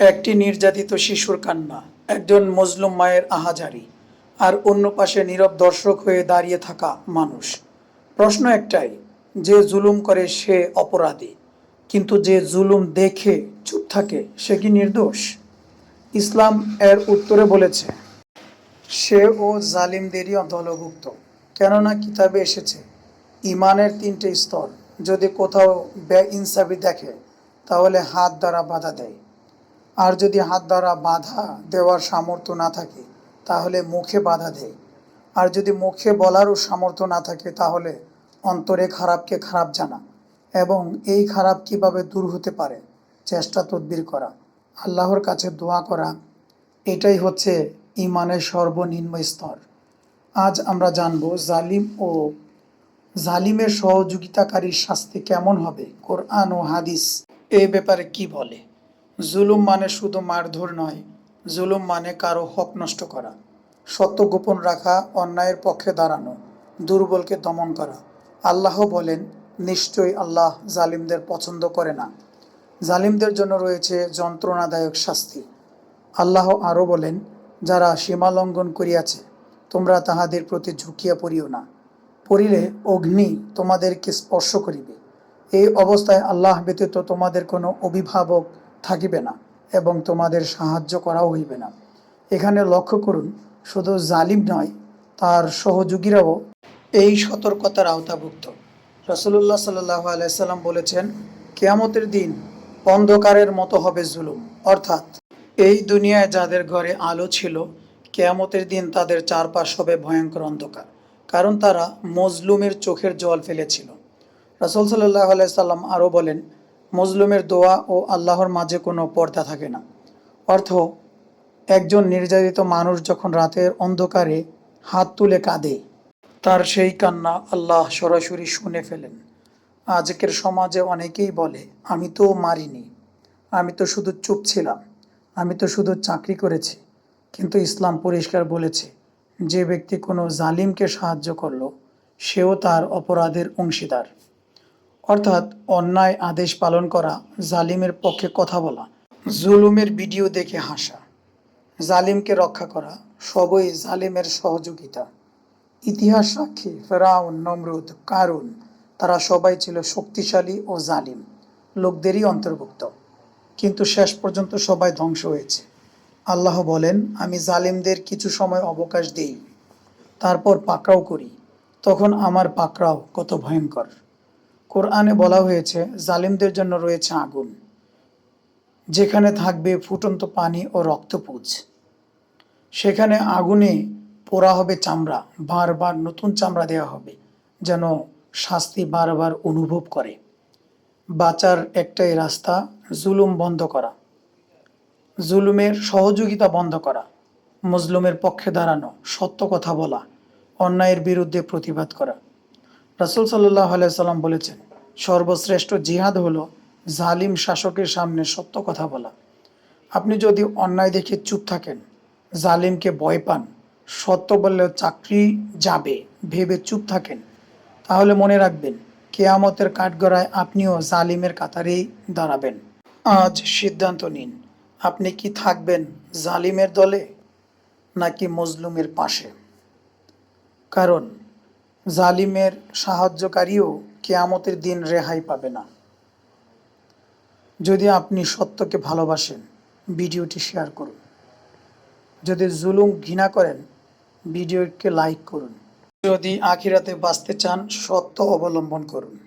একটি নির্যাতিত শিশুর কান্না, একজন মজলুম মায়ের আহাজারি, আর অন্য পাশে নীরব দর্শক হয়ে দাঁড়িয়ে থাকা মানুষ। প্রশ্ন একটাই, যে জুলুম করে সে অপরাধী, কিন্তু যে জুলুম দেখে চুপ থাকে, সে কি নির্দোষ? ইসলাম এর উত্তরে বলেছে, সে ও জালিমদেরই দলভুক্ত কেননা কিতাবে এসেছে, ইমানের তিনটে স্তর, যদি কোথাও বে ইনসাফি দেখে, তাহলে হাত দ্বারা বাধা দেয়। আর যদি হাত দ্বারা বাধা দেওয়ার সামর্থ্য না থাকে, তাহলে মুখে বাধা দেয়। আর যদি মুখে বলারও সামর্থ্য না থাকে, তাহলে অন্তরে খারাপকে খারাপ জানা এবং এই খারাপ কীভাবে দূর হতে পারে, চেষ্টা তদবির করা। আল্লাহর কাছে দোয়া করা, এটাই হচ্ছে ইমানের সর্বনিম্ন স্তর। আজ আমরা জানব জালিম ও জালিমের সহযোগিতাকারীর শাস্তি কেমন হবে, কোরআন ও হাদিস এ ব্যাপারে কি বলে? জুলুম মানে শুধু মারধর নয়, জুলুম মানে কারও হক নষ্ট করা। সত্য গোপন রাখা, অন্যায়ের পক্ষে দাঁড়ানো, দুর্বলকে দমন করা। আল্লাহ বলেন, নিশ্চয়ই আল্লাহ জালিমদের পছন্দ করে না। জালিমদের জন্য রয়েছে যন্ত্রণাদায়ক শাস্তি। আল্লাহ আরও বলেন, যারা সীমা লঙ্ঘন করিয়াছে, তোমরা তাহাদের প্রতি ঝুঁকিয়া পড়িও না। পড়িলে অগ্নি তোমাদেরকে স্পর্শ করিবে। এই অবস্থায় আল্লাহ ব্যতীত তোমাদের কোনো অভিভাবক থাকিবে না এবং তোমাদের সাহায্য করাও হইবে না। এখানে লক্ষ্য করুন, শুধু জালিম নয়, তার সহযোগীরাও এই সতর্কতার আওতাভুক্ত। রসুল্লাহ সাল্লাহ আলাইসাল্লাম বলেছেন, কেয়ামতের দিন অন্ধকারের মতো হবে জুলুম। অর্থাৎ এই দুনিয়ায় যাদের ঘরে আলো ছিল, কেয়ামতের দিন তাদের চারপাশ হবে ভয়ঙ্কর অন্ধকার, কারণ তারা মজলুমের চোখের জল ফেলেছিল। রাসুল সাল্লাহ আলাইসাল্লাম আরও বলেন মজলুমের দোয়া ও আল্লাহর মাঝে কোনো পর্দা থাকে না। অর্থ, একজন নির্যাতিত মানুষ যখন রাতের অন্ধকারে হাত তুলে কাঁদে, তার সেই কান্না আল্লাহ সরাসরি শুনে ফেলেন। আজকের সমাজে অনেকেই বলে, আমি তো মারিনি, আমি তো শুধু চুপ ছিলাম, আমি তো শুধু চাকরি করেছি। কিন্তু ইসলাম পরিষ্কার বলেছে, যে ব্যক্তি কোনো জালিমকে সাহায্য করল, সেও তার অপরাধের অংশীদার। অর্থাৎ অন্যায় আদেশ পালন করা, জালিমের পক্ষে কথা বলা, জুলুমের ভিডিও দেখে হাসা। জালিমকে রক্ষা করা সবই জালিমের সহযোগিতা। ইতিহাস সাক্ষী, ফেরাউন, নমরুদ, কারুন, তারা সবাই ছিল শক্তিশালী ও জালিম, লোকদেরই অন্তর্ভুক্ত। কিন্তু শেষ পর্যন্ত সবাই ধ্বংস হয়েছে। আল্লাহ বলেন, আমি জালিমদের কিছু সময় অবকাশ দেই, তারপর পাকড়াও করি। তখন আমার পাকড়াও কত ভয়ঙ্কর। কোরআনে বলা হয়েছে, জালিমদের জন্য রয়েছে আগুন, যেখানে থাকবে ফুটন্ত পানি ও রক্তপুজ সেখানে আগুনে পোড়া হবে চামড়া, বারবার নতুন চামড়া দেওয়া হবে, যেন শাস্তি বারবার অনুভব করে। বাঁচার একটাই রাস্তা, জুলুম বন্ধ করা। জুলুমের সহযোগিতা বন্ধ করা। মজলুমের পক্ষে দাঁড়ানো, সত্য কথা বলা, অন্যায়ের বিরুদ্ধে প্রতিবাদ করা। রাসুল সাল্লাহ সাল্লাম বলেছেন, সর্বশ্রেষ্ঠ জিহাদ হলো জালিম শাসকের সামনে সত্য কথা বলা। আপনি যদি অন্যায় দেখে চুপ থাকেন, জালিমকে ভয় পান, সত্য বললেও চাকরি যাবে, ভেবে চুপ থাকেন, তাহলে মনে রাখবেন, কেয়ামতের কাঠগড়ায় আপনিও জালিমের কাতারেই দাঁড়াবেন। আজ সিদ্ধান্ত নিন, আপনি কি থাকবেন জালিমের দলে নাকি মজলুমের পাশে? কারণ জালিমের সাহায্যকারীও কেয়ামতের দিন রেহাই পাবে না। যদি আপনি সত্যকে ভালোবাসেন, ভিডিওটি শেয়ার করুন। যদি জুলুম ঘৃণা করেন, ভিডিওকে লাইক করুন। যদি আখিরাতে বাঁচতে চান, সত্য অবলম্বন করুন।